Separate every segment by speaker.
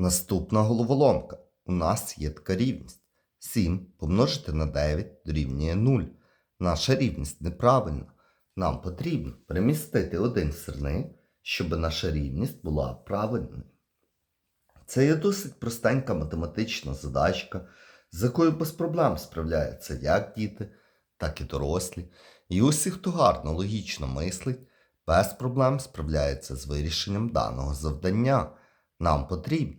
Speaker 1: Наступна головоломка. У нас є така рівність. 7 помножити на 9 дорівнює 0. Наша рівність неправильна. Нам потрібно перемістити один сирник, щоб наша рівність була правильною. Це є досить простенька математична задачка, з якою без проблем справляються як діти, так і дорослі. І усі, хто гарно логічно мислить, без проблем справляється з вирішенням даного завдання. Нам потрібно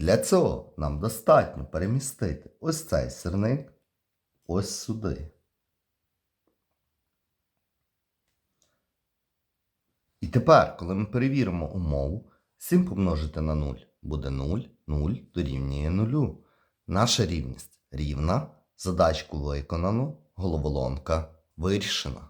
Speaker 1: Для цього нам достатньо перемістити ось цей сирник ось сюди. І тепер, коли ми перевіримо умову, 7 помножити на 0 буде 0, 0 дорівнює 0. Наша рівність рівна, задачку виконано, головоломка вирішена.